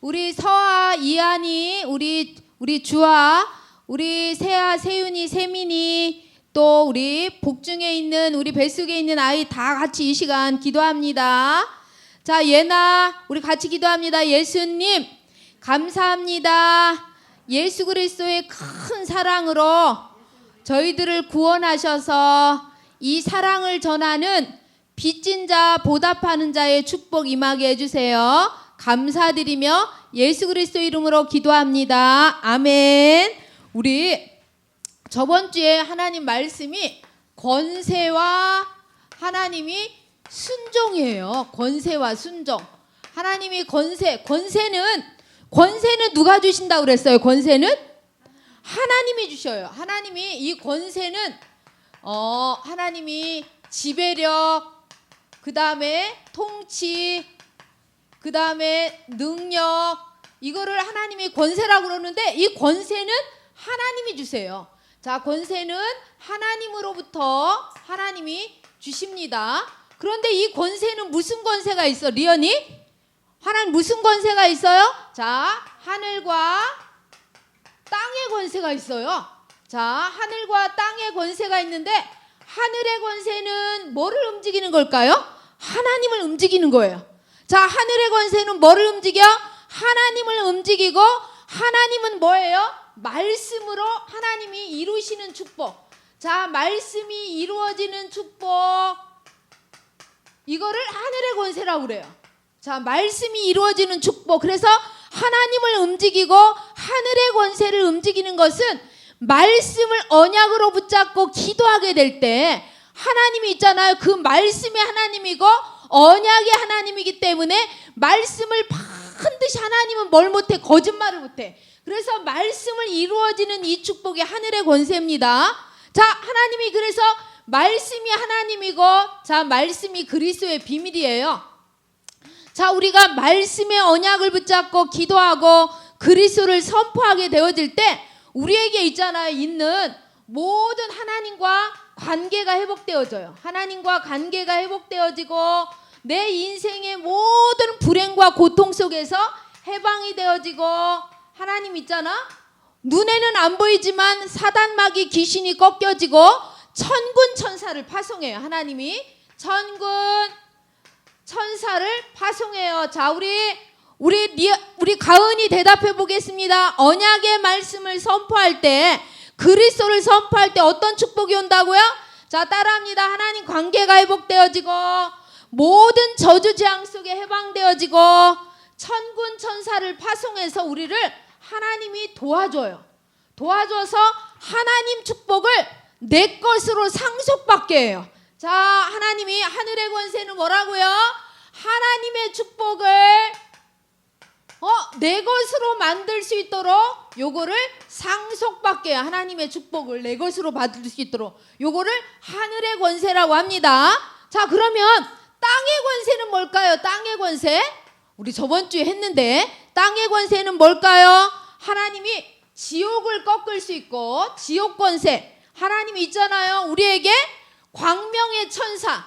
우리 서아, 이한이, 우리 우리 주아, 우리 세아, 세윤이, 세민이 또 우리 복중에 있는 우리 뱃속에 있는 아이 다 같이 이 시간 기도합니다. 자, 예나 우리 같이 기도합니다. 예수님 감사합니다. 예수 그리스도의 큰 사랑으로 저희들을 구원하셔서 이 사랑을 전하는 빚진 자 보답하는 자의 축복 임하게 해주세요. 감사드리며 예수 그리스도 이름으로 기도합니다. 아멘. 우리 저번 주에 하나님 말씀이 권세와 하나님이 순종이에요. 권세와 순종. 하나님이 권세, 권세는 권세는 누가 주신다고 그랬어요? 권세는 하나님이 주셔요. 하나님이 이 권세는 어 하나님이 지배력 그 다음에 통치 그 다음에 능력 이거를 하나님이 권세라고 그러는데 이 권세는 하나님이 주세요. 자, 권세는 하나님으로부터 하나님이 주십니다. 그런데 이 권세는 무슨 권세가 있어? 리언이? 하나님 무슨 권세가 있어요? 자, 하늘과 땅의 권세가 있어요. 자, 하늘과 땅의 권세가 있는데 하늘의 권세는 뭐를 움직이는 걸까요? 하나님을 움직이는 거예요. 자, 하늘의 권세는 뭐를 움직여? 하나님을 움직이고 하나님은 뭐예요? 말씀으로 하나님이 이루시는 축복. 자, 말씀이 이루어지는 축복. 이거를 하늘의 권세라고 그래요. 자, 말씀이 이루어지는 축복. 그래서 하나님을 움직이고 하늘의 권세를 움직이는 것은 말씀을 언약으로 붙잡고 기도하게 될 때 하나님이 있잖아요. 그 말씀이 하나님이고 언약이 하나님이기 때문에 말씀을 반드시 하나님은 뭘 못해 거짓말을 못해. 그래서 말씀을 이루어지는 이 축복이 하늘의 권세입니다. 자, 하나님이 그래서 말씀이 하나님이고 자, 말씀이 그리스도의 비밀이에요. 자, 우리가 말씀의 언약을 붙잡고 기도하고 그리스도를 선포하게 되어질 때 우리에게 있잖아요. 있는 모든 하나님과 관계가 회복되어져요. 하나님과 관계가 회복되어지고 내 인생의 모든 불행과 고통 속에서 해방이 되어지고 하나님 있잖아. 눈에는 안 보이지만 사단마귀 귀신이 꺾여지고 천군 천사를 파송해요. 하나님이 천군 천사를 파송해요. 자, 우리 우리 리, 우리 가은이 대답해 보겠습니다. 언약의 말씀을 선포할 때 그리스도를 선포할 때 어떤 축복이 온다고요? 자, 따라합니다. 하나님 관계가 회복되어지고 모든 저주 재앙 속에 해방되어지고 천군 천사를 파송해서 우리를 하나님이 도와줘요. 도와줘서 하나님 축복을 내 것으로 상속받게 해요. 자, 하나님이 하늘의 권세는 뭐라고요? 하나님의 축복을 어, 내 것으로 만들 수 있도록 요거를 상속받게. 하나님의 축복을 내 것으로 받을 수 있도록 요거를 하늘의 권세라고 합니다. 자, 그러면 땅의 권세는 뭘까요? 땅의 권세? 우리 저번 주에 했는데 땅의 권세는 뭘까요? 하나님이 지옥을 꺾을 수 있고 지옥 권세 하나님이 있잖아요. 우리에게 광명의 천사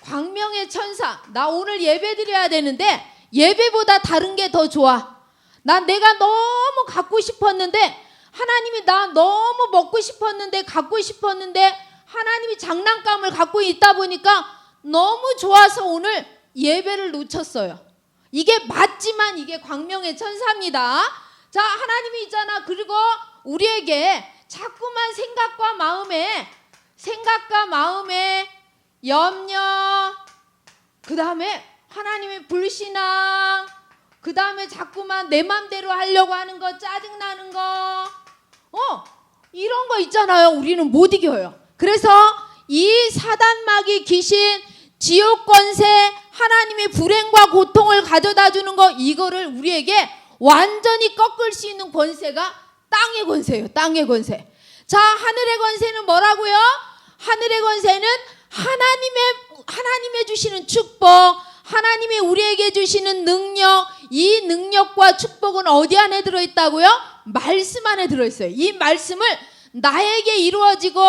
광명의 천사 나 오늘 예배 드려야 되는데 예배보다 다른 게 더 좋아. 난 내가 너무 갖고 싶었는데 하나님이 나 너무 먹고 싶었는데 갖고 싶었는데 하나님이 장난감을 갖고 있다 보니까 너무 좋아서 오늘 예배를 놓쳤어요. 이게 맞지만 이게 광명의 천사입니다. 자, 하나님이 있잖아. 그리고 우리에게 자꾸만 생각과 마음에 생각과 마음에 염려 그 다음에 하나님의 불신앙 그 다음에 자꾸만 내 맘대로 하려고 하는 거 짜증나는 거 어 이런 거 있잖아요. 우리는 못 이겨요. 그래서 이 사단마귀 귀신 지옥 권세 하나님의 불행과 고통을 가져다 주는 거 이거를 우리에게 완전히 꺾을 수 있는 권세가 땅의 권세예요. 땅의 권세. 자 하늘의 권세는 뭐라고요? 하늘의 권세는 하나님의 하나님의 주시는 축복, 하나님이 우리에게 주시는 능력, 이 능력과 축복은 어디 안에 들어 있다고요? 말씀 안에 들어 있어요. 이 말씀을 나에게 이루어지고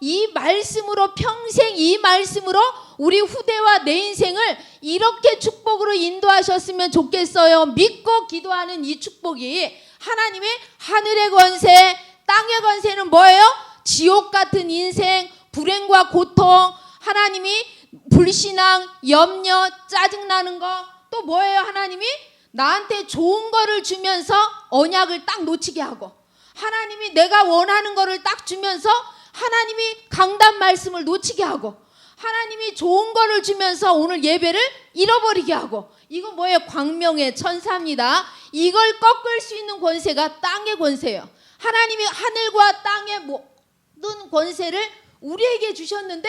이 말씀으로 평생 이 말씀으로 우리 후대와 내 인생을 이렇게 축복으로 인도하셨으면 좋겠어요. 믿고 기도하는 이 축복이 하나님의 하늘의 권세, 땅의 권세는 뭐예요? 지옥 같은 인생, 불행과 고통, 하나님이 불신앙, 염려, 짜증나는 거, 또 뭐예요? 하나님이 나한테 좋은 거를 주면서 언약을 딱 놓치게 하고, 하나님이 내가 원하는 거를 딱 주면서 하나님이 강단 말씀을 놓치게 하고, 하나님이 좋은 거를 주면서 오늘 예배를 잃어버리게 하고, 이거 뭐예요? 광명의 천사입니다. 이걸 꺾을 수 있는 권세가 땅의 권세예요. 하나님이 하늘과 땅의 모든 권세를 우리에게 주셨는데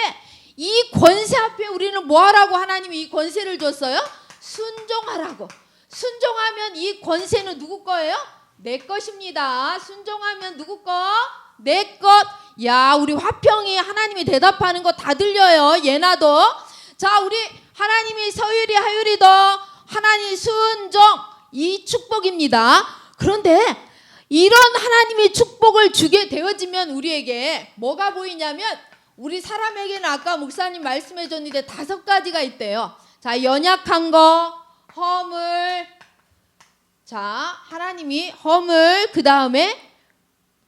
이 권세 앞에 우리는 뭐 하라고 하나님이 이 권세를 줬어요? 순종하라고. 순종하면 이 권세는 누구 거예요? 내 것입니다. 순종하면 누구 거? 내 것. 야, 우리 화평이 하나님이 대답하는 거 다 들려요. 예나도. 자, 우리 하나님이 서율이 하율이도 하나님 순종 이 축복입니다. 그런데 이런 하나님의 축복을 주게 되어지면 우리에게 뭐가 보이냐면 우리 사람에게는 아까 목사님 말씀해 줬는데 다섯 가지가 있대요. 자, 연약한 거, 허물. 자, 하나님이 허물 그 다음에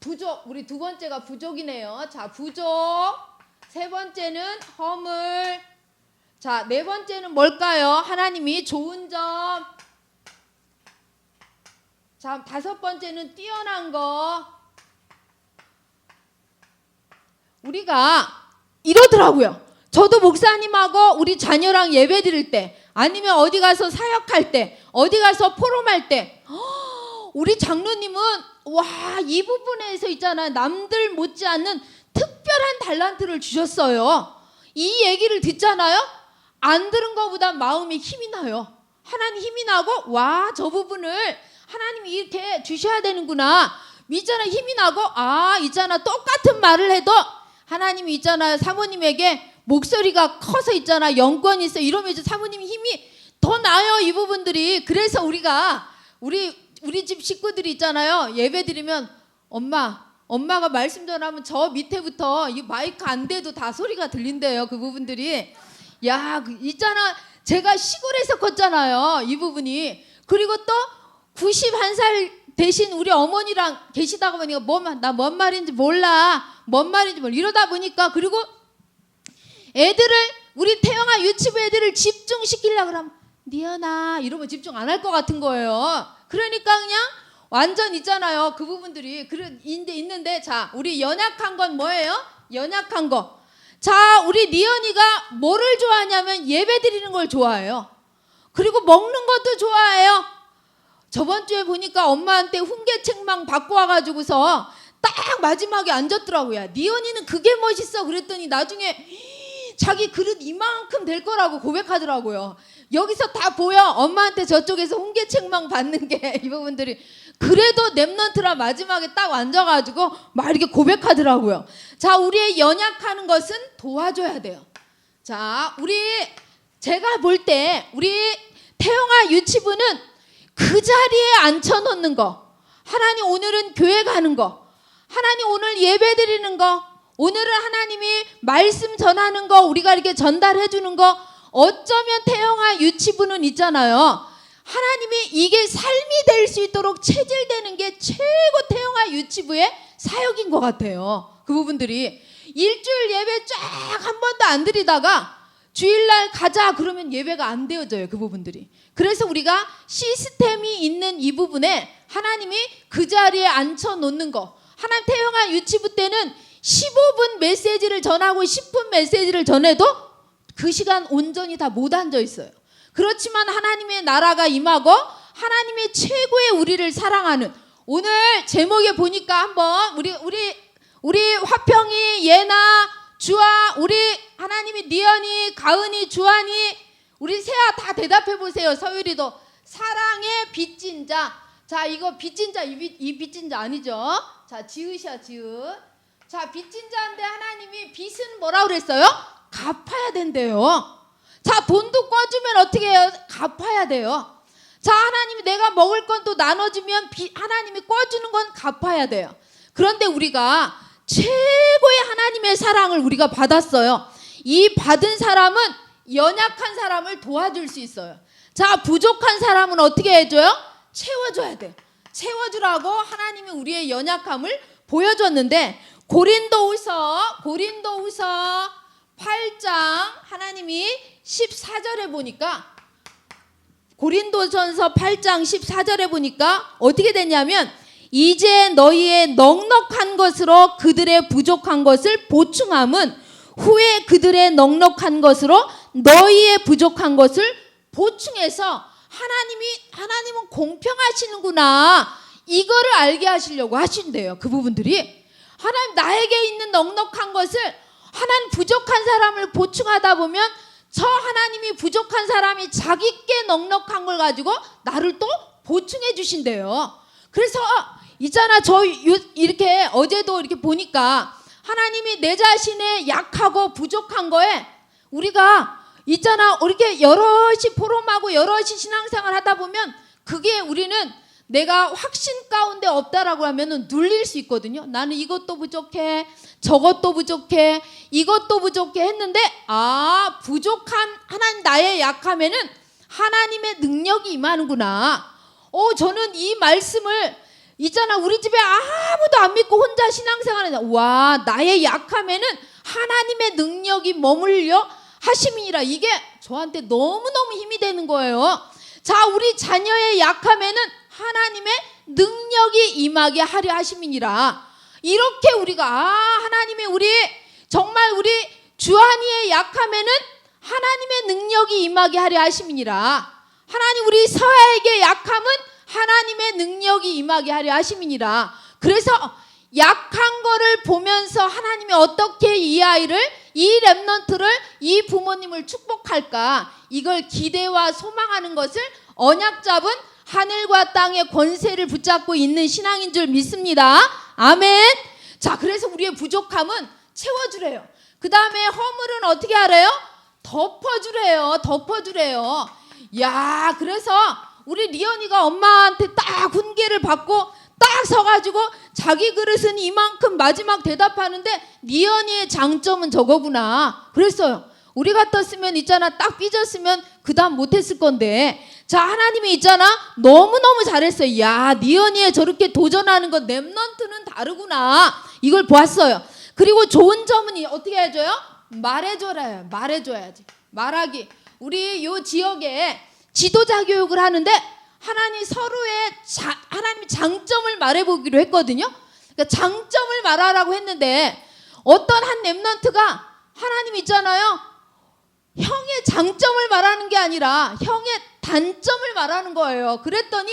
부족. 우리 두 번째가 부족이네요. 자, 부족. 세 번째는 허물. 자, 네 번째는 뭘까요? 하나님이 좋은 점. 자, 다섯 번째는 뛰어난 거. 우리가 이러더라고요. 저도 목사님하고 우리 자녀랑 예배 드릴 때, 아니면 어디 가서 사역할 때, 어디 가서 포럼할 때, 허, 우리 장로님은 와, 이 부분에서 있잖아요. 남들 못지않는 특별한 달란트를 주셨어요. 이 얘기를 듣잖아요. 안 들은 것보다 마음이 힘이 나요. 하나님 힘이 나고 와, 저 부분을 하나님이 이렇게 주셔야 되는구나. 있잖아 힘이 나고 아, 있잖아 똑같은 말을 해도 하나님이 있잖아요. 사모님에게 목소리가 커서 있잖아. 영권이 있어. 이러면 이제 사모님 힘이 더 나요. 이 부분들이. 그래서 우리가 우리 우리 집 식구들이 있잖아요. 예배 드리면 엄마 엄마가 말씀 전하면 저 밑에부터 이 마이크 안 돼도 다 소리가 들린대요. 그 부분들이. 야, 그 있잖아. 제가 시골에서 컸잖아요. 이 부분이. 그리고 또 91살 대신 우리 어머니랑 계시다가 보니까 뭐나뭔 말인지 몰라. 뭔 말인지 몰라. 이러다 보니까 그리고 애들을 우리 태영아 유치부 애들을 집중시키려 그러면 니연아 이러면 집중 안 할 것 같은 거예요. 그러니까 그냥 완전 있잖아요. 그 부분들이 그런 인데 있는데 자 우리 연약한 건 뭐예요? 연약한 거. 자 우리 니연이가 뭐를 좋아하냐면 예배 드리는 걸 좋아해요. 그리고 먹는 것도 좋아해요. 저번 주에 보니까 엄마한테 훈계책망 받고 와가지고서 딱 마지막에 앉았더라고요. 니언이는 그게 멋있어. 그랬더니 나중에 자기 그릇 이만큼 될 거라고 고백하더라고요. 여기서 다 보여. 엄마한테 저쪽에서 훈계책망 받는 게 이 부분들이 그래도 랩런트라 마지막에 딱 앉아가지고 막 이렇게 고백하더라고요. 자, 우리의 연약하는 것은 도와줘야 돼요. 자, 우리 제가 볼 때 우리 태영아 유치부는 그 자리에 앉혀놓는 거. 하나님 오늘은 교회 가는 거. 하나님 오늘 예배 드리는 거. 오늘은 하나님이 말씀 전하는 거 우리가 이렇게 전달해 주는 거 어쩌면 태영아 유치부는 있잖아요. 하나님이 이게 삶이 될 수 있도록 체질되는 게 최고 태영아 유치부의 사역인 것 같아요. 그 부분들이 일주일 예배 쫙 한 번도 안 드리다가 주일날 가자 그러면 예배가 안 되어져요. 그 부분들이. 그래서 우리가 시스템이 있는 이 부분에 하나님이 그 자리에 앉혀 놓는 거. 하나님 태영아 유치부 때는 15분 메시지를 전하고 10분 메시지를 전해도 그 시간 온전히 다 못 앉아 있어요. 그렇지만 하나님의 나라가 임하고 하나님의 최고의 우리를 사랑하는 오늘 제목에 보니까 한번 우리 우리 우리 화평이 예나 주아 우리 하나님이 니언이 가은이 주한이 우리 세아 다 대답해 보세요. 서율이도 사랑의 빚진 자. 자 이거 빚진 자 이 빚진 자 아니죠? 자 지으셔 지읒. 자 빚진 자인데 하나님이 빚은 뭐라 그랬어요? 갚아야 된대요. 자 돈도 꿔주면 어떻게 해요? 갚아야 돼요. 자 하나님이 내가 먹을 건 또 나눠주면 비, 하나님이 꿔주는 건 갚아야 돼요. 그런데 우리가 최고의 하나님의 사랑을 우리가 받았어요. 이 받은 사람은 연약한 사람을 도와줄 수 있어요. 자, 부족한 사람은 어떻게 해줘요? 채워줘야 돼. 채워주라고 하나님이 우리의 연약함을 보여줬는데 고린도후서 고린도후서 8장 하나님이 14절에 보니까 고린도전서 8장 14절에 보니까 어떻게 됐냐면 이제 너희의 넉넉한 것으로 그들의 부족한 것을 보충함은 후에 그들의 넉넉한 것으로 너희의 부족한 것을 보충해서 하나님이 하나님은 공평하시는구나 이거를 알게 하시려고 하신대요 그 부분들이 하나님 나에게 있는 넉넉한 것을 하나님 부족한 사람을 보충하다 보면 저 하나님이 부족한 사람이 자기께 넉넉한 걸 가지고 나를 또 보충해 주신대요. 그래서 있잖아 저 요- 이렇게 어제도 이렇게 보니까 하나님이 내 자신의 약하고 부족한 거에 우리가 있잖아. 이렇게 여럿이 포럼하고 여럿이 신앙생활 하다 보면 그게 우리는 내가 확신 가운데 없다라고 하면은 눌릴 수 있거든요. 나는 이것도 부족해, 저것도 부족해, 이것도 부족해 했는데 아 부족한 하나님 나의 약함에는 하나님의 능력이 임하는구나. 어 저는 이 말씀을 있잖아. 우리 집에 아무도 안 믿고 혼자 신앙생활하는 와 나의 약함에는 하나님의 능력이 머물려 하심이니라. 이게 저한테 너무 너무 힘이 되는 거예요. 자 우리 자녀의 약함에는 하나님의 능력이 임하게 하려 하심이니라. 이렇게 우리가 아 하나님의 우리 정말 우리 주한이의 약함에는 하나님의 능력이 임하게 하려 하심이니라. 하나님 우리 서아에게 약함은 하나님의 능력이 임하게 하려 하심이니라. 그래서 약한 거를 보면서 하나님이 어떻게 이 아이를 이 랩넌트를 이 부모님을 축복할까 이걸 기대와 소망하는 것을 언약 잡은 하늘과 땅의 권세를 붙잡고 있는 신앙인 줄 믿습니다. 아멘. 자, 그래서 우리의 부족함은 채워주래요. 그 다음에 허물은 어떻게 하래요? 덮어주래요. 덮어주래요. 야, 그래서 우리 리언이가 엄마한테 딱 훈계를 받고 딱 서가지고 자기 그릇은 이만큼 마지막 대답하는데 리언이의 장점은 저거구나. 그랬어요. 우리 같았으면 있잖아. 딱 삐졌으면 그 다음 못했을 건데. 자 하나님이 있잖아. 너무너무 잘했어요. 야 니언이에 저렇게 도전하는 건 랩넌트는 다르구나. 이걸 보았어요. 그리고 좋은 점은 이- 어떻게 해줘요? 말해줘라 말해줘야지. 말하기. 우리 요 지역에 지도자 교육을 하는데 하나님 서로의 자, 하나님 장점을 말해보기로 했거든요 그러니까 장점을 말하라고 했는데 어떤 한 랩넌트가 하나님 있잖아요 형의 장점을 말하는 게 아니라 형의 단점을 말하는 거예요. 그랬더니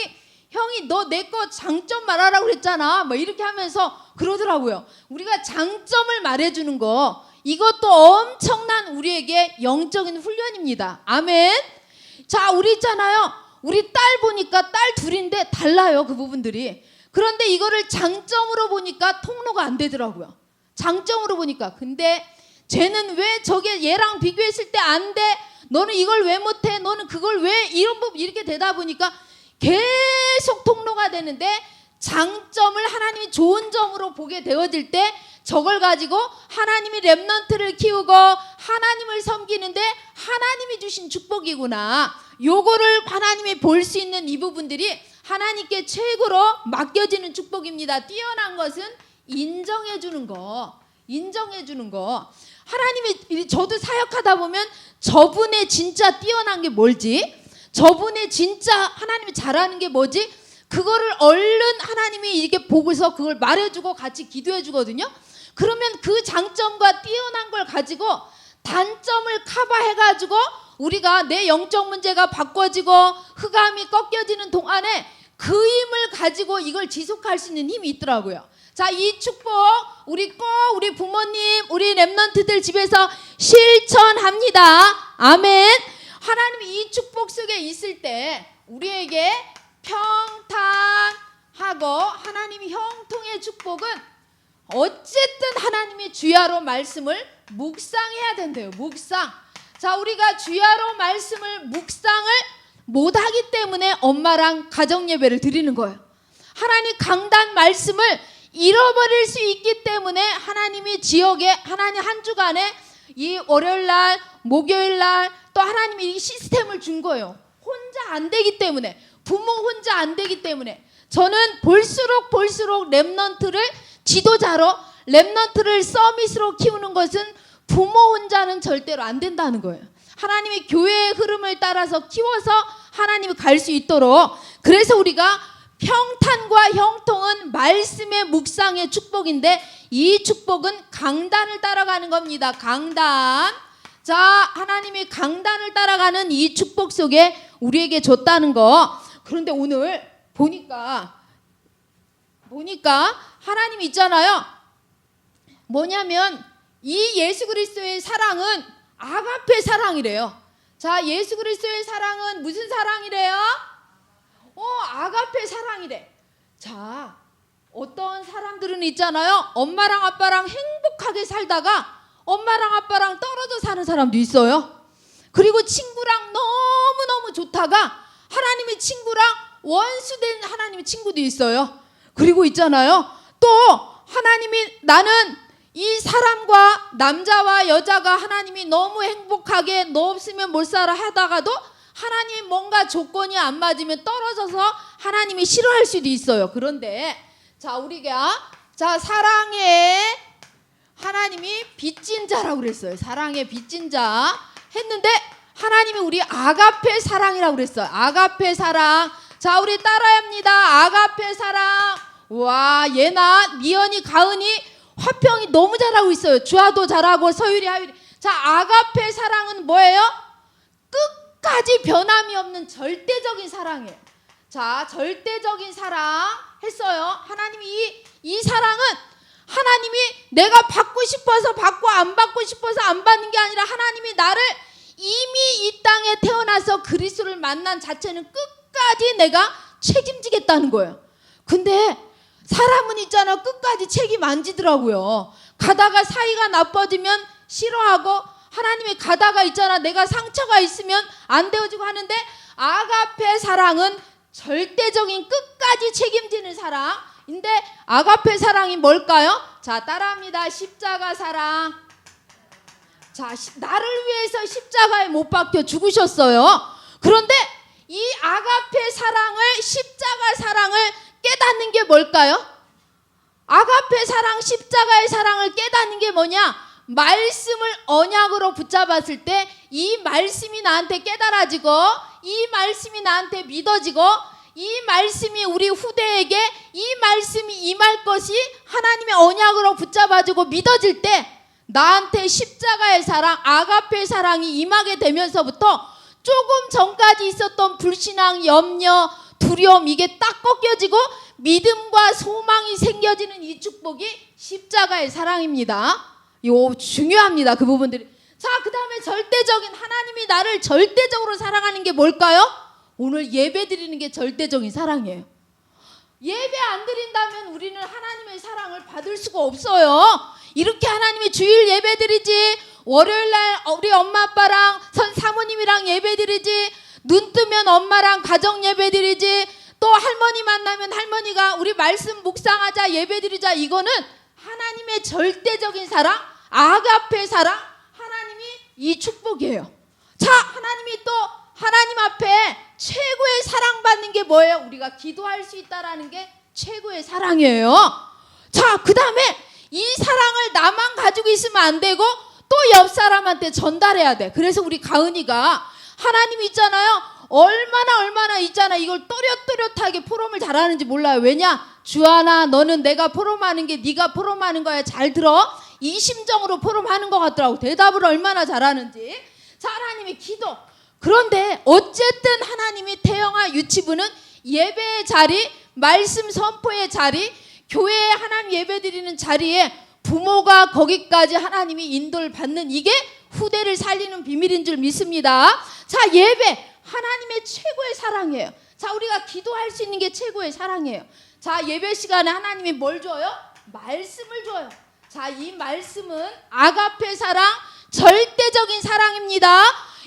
형이 너 내 거 장점 말하라고 그랬잖아. 뭐 이렇게 하면서 그러더라고요. 우리가 장점을 말해주는 거 이것도 엄청난 우리에게 영적인 훈련입니다. 아멘. 자, 우리 있잖아요. 우리 딸 보니까 딸 둘인데 달라요. 그 부분들이. 그런데 이거를 장점으로 보니까 통로가 안 되더라고요. 장점으로 보니까. 근데 쟤는 왜 저게 얘랑 비교했을 때 안 돼? 너는 이걸 왜 못해? 너는 그걸 왜 이런 법 이렇게 되다 보니까 계속 통로가 되는데 장점을 하나님이 좋은 점으로 보게 되어질 때 저걸 가지고 하나님이 렘넌트를 키우고 하나님을 섬기는데 하나님이 주신 축복이구나. 요거를 하나님이 볼 수 있는 이 부분들이 하나님께 최고로 맡겨지는 축복입니다. 뛰어난 것은 인정해 주는 거. 인정해 주는 거. 하나님이 이- 저도 사역하다 보면 저분의 진짜 뛰어난 게 뭘지? 저분의 진짜 하나님이 잘하는 게 뭐지? 그거를 얼른 하나님이 이렇게 보고서 그걸 말해주고 같이 기도해 주거든요. 그러면 그 장점과 뛰어난 걸 가지고 단점을 커버해 가지고 우리가 내 영적 문제가 바꿔지고 흑암이 꺾여지는 동안에 그 힘을 가지고 이걸 지속할 수 있는 힘이 있더라고요. 자, 이 축복 우리 꼭 우리 부모님, 우리 랩런트들 집에서 실천합니다. 아멘. 하나님이 이 축복 속에 있을 때 우리에게 평탄하고 하나님이 형통의 축복은 어쨌든 하나님이 주야로 말씀을 묵상해야 된대요. 묵상. 자, 우리가 주야로 말씀을 묵상을 못하기 때문에 엄마랑 가정 예배를 드리는 거예요. 하나님 강단 말씀을 잃어버릴 수 있기 때문에 하나님이 지역에 하나님 한 주간에 이 월요일 날, 목요일 날, 또또 하나님이 이 시스템을 준 거예요. 혼자 안 되기 때문에 부모 혼자 안 되기 때문에 저는 볼수록 볼수록 랩넌트를 지도자로 랩넌트를 서밋으로 키우는 것은 부모 혼자는 절대로 안 된다는 거예요. 하나님이 교회의 흐름을 따라서 키워서 하나님이 갈 수 있도록 그래서 우리가 평탄과 형통은 말씀의 묵상의 축복인데 이 축복은 강단을 따라가는 겁니다. 강단. 자, 하나님이 강단을 따라가는 이 축복 속에 우리에게 줬다는 거. 그런데 오늘 보니까 보니까 하나님 있잖아요. 뭐냐면 이 예수 그리스도의 사랑은 아가페 사랑이래요. 자, 예수 그리스도의 사랑은 무슨 사랑이래요? 어, 아가페 사랑이래. 자, 어떤 사람들은 있잖아요. 엄마랑 아빠랑 행복하게 살다가 엄마랑 아빠랑 떨어져 사는 사람도 있어요. 그리고 친구랑 너무너무 좋다가 하나님의 친구랑 원수된 하나님의 친구도 있어요. 그리고 있잖아요. 또 하나님이 나는 이 사람과 남자와 여자가 하나님이 너무 행복하게 너 없으면 못 살아 하다가도 하나님이 뭔가 조건이 안 맞으면 떨어져서 하나님이 싫어할 수도 있어요. 그런데 자 우리가 자 사랑의 하나님이 빚진 자라고 그랬어요. 사랑의 빚진 자 했는데 하나님이 우리 아가페 사랑이라고 그랬어요. 아가페 사랑. 자 우리 따라야 합니다. 아가페 사랑. 와 예나 미연이 가은이 화평이 너무 잘하고 있어요. 주아도 잘하고 서율이 하율이. 자 아가페 사랑은 뭐예요? 끝까지 변함이 없는 절대적인 사랑이에요. 자, 절대적인 사랑 했어요. 하나님이 이, 이 사랑은 하나님이 내가 받고 싶어서 받고 안 받고 싶어서 안 받는 게 아니라 하나님이 나를 이미 이 땅에 태어나서 그리스도를 만난 자체는 끝까지 내가 책임지겠다는 거예요. 근데 사람은 있잖아. 끝까지 책임 안 지더라고요. 가다가 사이가 나빠지면 싫어하고 하나님이 가다가 있잖아. 내가 상처가 있으면 안 되어지고 하는데 아가페 사랑은 절대적인 끝까지 책임지는 사랑인데 아가페 사랑이 뭘까요? 자 따라합니다. 십자가 사랑. 자 시- 나를 위해서 십자가에 못 박혀 죽으셨어요. 그런데 이 아가페 사랑을 십자가 사랑을 깨닫는 게 뭘까요? 아가페 사랑 십자가의 사랑을 깨닫는 게 뭐냐? 말씀을 언약으로 붙잡았을 때 이 말씀이 나한테 깨달아지고 이 말씀이 나한테 믿어지고 이 말씀이 우리 후대에게 이 말씀이 임할 것이 하나님의 언약으로 붙잡아지고 믿어질 때 나한테 십자가의 사랑, 아가페 사랑이 임하게 되면서부터 조금 전까지 있었던 불신앙, 염려, 두려움 이게 딱 꺾여지고 믿음과 소망이 생겨지는 이 축복이 십자가의 사랑입니다. 요 중요합니다. 그 부분들이. 자, 그다음에 절대적인 하나님이 나를 절대적으로 사랑하는 게 뭘까요? 오늘 예배 드리는 게 절대적인 사랑이에요. 예배 안 드린다면 우리는 하나님의 사랑을 받을 수가 없어요. 이렇게 하나님의 주일 예배 드리지, 월요일 날 우리 엄마 아빠랑 선 사모님이랑 예배 드리지, 눈 뜨면 엄마랑 가정 예배 드리지, 또 할머니 만나면 할머니가 우리 말씀 묵상하자 예배 드리자 이거는 하나님의 절대적인 사랑, 아가페 사랑, 하나님이 이 축복이에요. 자, 하나님이 또 하나님 앞에 최고의 사랑받는 게 뭐예요? 우리가 기도할 수 있다라는 게 최고의 사랑이에요. 자, 그 다음에 이 사랑을 나만 가지고 있으면 안 되고 또 옆 사람한테 전달해야 돼. 그래서 우리 가은이가 하나님 있잖아요. 얼마나 얼마나 있잖아. 이걸 또렷또렷하게 포럼을 잘하는지 몰라요. 왜냐? 주하나 너는 내가 포럼하는 게 네가 포럼하는 거야. 잘 들어. 이 심정으로 포럼하는 것 같더라고. 대답을 얼마나 잘하는지. 자, 하나님의 기도. 그런데 어쨌든 하나님이 태영아 유치부는 예배의 자리, 말씀 선포의 자리, 교회에 하나님 예배 드리는 자리에 부모가 거기까지 하나님이 인도를 받는 이게 후대를 살리는 비밀인 줄 믿습니다. 자, 예배 하나님의 최고의 사랑이에요. 자, 우리가 기도할 수 있는 게 최고의 사랑이에요. 자, 예배 시간에 하나님이 뭘 줘요? 말씀을 줘요. 자, 이 말씀은 아가페 사랑, 절대적인 사랑입니다.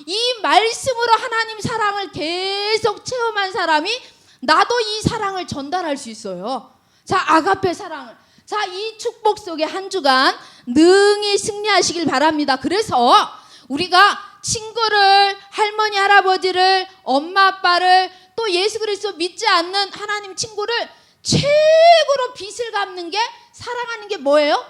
이 말씀으로 하나님 사랑을 계속 체험한 사람이 나도 이 사랑을 전달할 수 있어요. 자, 아가페 사랑을. 자, 이 축복 속에 한 주간 능히 승리하시길 바랍니다. 그래서 우리가 친구를 할머니 할아버지를 엄마 아빠를 또 예수 그리스도 믿지 않는 하나님 친구를 최고로 빚을 갚는 게 사랑하는 게 뭐예요?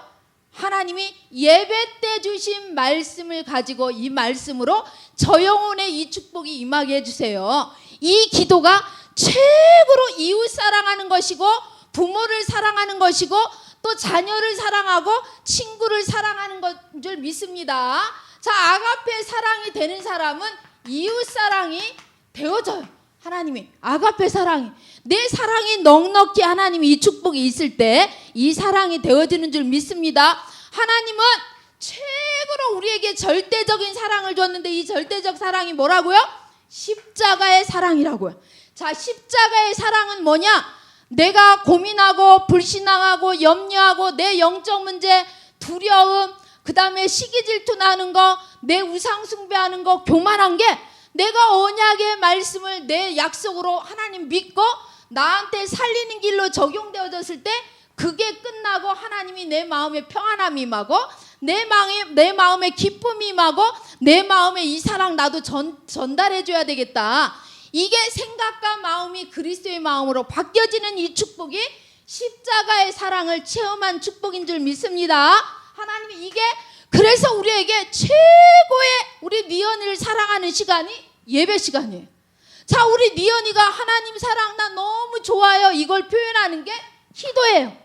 하나님이 예배 때 주신 말씀을 가지고 이 말씀으로 저 영혼의 이 축복이 임하게 해주세요. 이 기도가 최고로 이웃 사랑하는 것이고 부모를 사랑하는 것이고 또 자녀를 사랑하고 친구를 사랑하는 것줄 믿습니다. 자, 아가페 사랑이 되는 사람은 이웃 사랑이 되어져요. 하나님이 아가페 사랑이 내 사랑이 넉넉히 하나님이 이 축복이 있을 때 이 사랑이 되어지는 줄 믿습니다. 하나님은 최고로 우리에게 절대적인 사랑을 줬는데 이 절대적 사랑이 뭐라고요? 십자가의 사랑이라고요. 자, 십자가의 사랑은 뭐냐? 내가 고민하고 불신앙하고 염려하고 내 영적 문제, 두려움, 그 다음에 시기 질투 나는 거, 내 우상 숭배하는 거, 교만한 게 내가 언약의 말씀을 내 약속으로 하나님 믿고 나한테 살리는 길로 적용되어졌을 때 그게 끝나고 하나님이 내 마음에 평안함이 임하고 내 마음에 내 마음에 기쁨이 임하고 내 마음에 이 사랑 나도 전, 전달해 줘야 되겠다. 이게 생각과 마음이 그리스도의 마음으로 바뀌어지는 이 축복이 십자가의 사랑을 체험한 축복인 줄 믿습니다. 하나님이 이게 그래서 우리에게 최고의 우리 미연이를 사랑하는 시간이 예배 시간이에요. 자, 우리 미연이가 하나님 사랑 나 너무 좋아요. 이걸 표현하는 게 기도예요.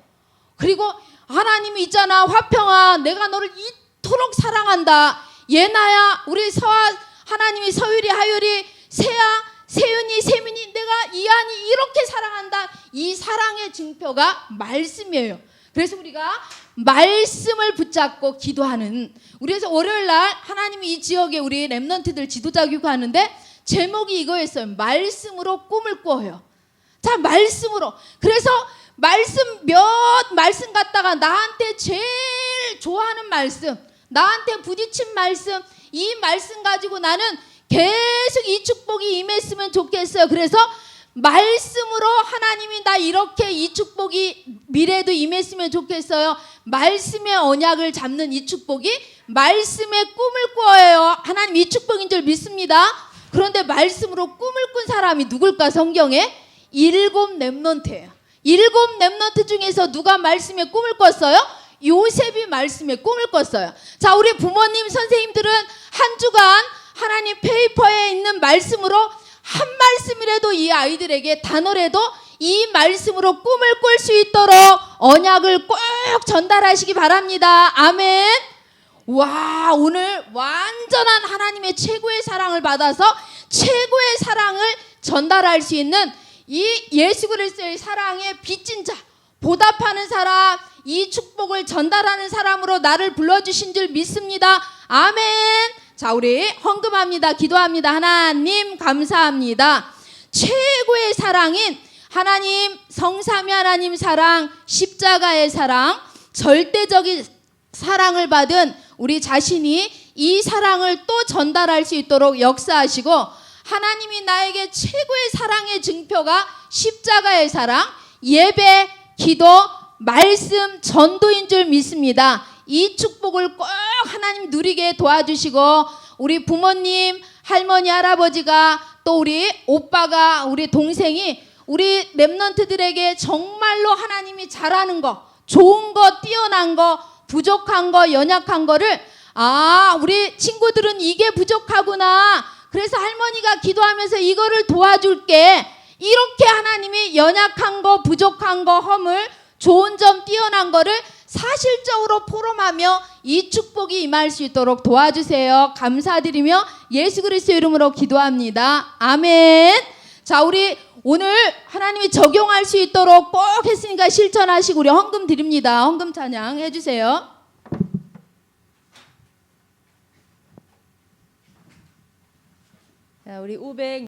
그리고 하나님이 있잖아. 화평아, 내가 너를 이토록 사랑한다. 예나야, 우리 서아 하나님이 서율이 하율이 세아 세윤이 세민이 내가 이안이 이렇게 사랑한다. 이 사랑의 증표가 말씀이에요. 그래서 우리가 말씀을 붙잡고 기도하는 우리에서 월요일 날 하나님이 이 지역에 우리 랩런트들 지도자 교육하는데 제목이 이거였어요. 말씀으로 꿈을 꿔요. 자, 말씀으로. 그래서 말씀 몇 말씀 갖다가 나한테 제일 좋아하는 말씀, 나한테 부딪힌 말씀, 이 말씀 가지고 나는 계속 이 축복이 임했으면 좋겠어요. 그래서 말씀으로 하나님이 나 이렇게 이 축복이 미래도 임했으면 좋겠어요. 말씀의 언약을 잡는 이 축복이 말씀의 꿈을 꿔요. 하나님 이 축복인 줄 믿습니다. 그런데 말씀으로 꿈을 꾼 사람이 누굴까 성경에 일곱 렘넌트예요. 일곱 렘넌트 중에서 누가 말씀의 꿈을 꿨어요? 요셉이 말씀의 꿈을 꿨어요. 자, 우리 부모님, 선생님들은 한 주간 하나님 페이퍼에 있는 말씀으로 한 말씀이라도 이 아이들에게 단어라도 이 말씀으로 꿈을 꿀 수 있도록 언약을 꼭 전달하시기 바랍니다. 아멘. 와, 오늘 완전한 하나님의 최고의 사랑을 받아서 최고의 사랑을 전달할 수 있는 이 예수 그리스도의 사랑에 빚진 자, 보답하는 사람, 이 축복을 전달하는 사람으로 나를 불러주신 줄 믿습니다. 아멘. 자, 우리 헌금합니다. 기도합니다. 하나님, 감사합니다. 최고의 사랑인 하나님, 성삼위 하나님 사랑, 십자가의 사랑, 절대적인 사랑을 받은 우리 자신이 이 사랑을 또 전달할 수 있도록 역사하시고 하나님이 나에게 최고의 사랑의 증표가 십자가의 사랑, 예배, 기도, 말씀, 전도인 줄 믿습니다. 이 축복을 꼭 하나님 누리게 도와주시고 우리 부모님, 할머니, 할아버지가 또 우리 오빠가 우리 동생이 우리 랩런트들에게 정말로 하나님이 잘하는 거, 좋은 거, 뛰어난 거, 부족한 거, 연약한 거를 아, 우리 친구들은 이게 부족하구나. 그래서 할머니가 기도하면서 이거를 도와줄게. 이렇게 하나님이 연약한 거, 부족한 거, 허물, 좋은 점, 뛰어난 거를 사실적으로 포럼하며 이 축복이 임할 수 있도록 도와주세요. 감사드리며 예수 그리스도 이름으로 기도합니다. 아멘. 자, 우리 오늘 하나님이 적용할 수 있도록 꼭 했으니까 실천하시고 우리 헌금 드립니다. 헌금 찬양 해주세요. 자, 우리 500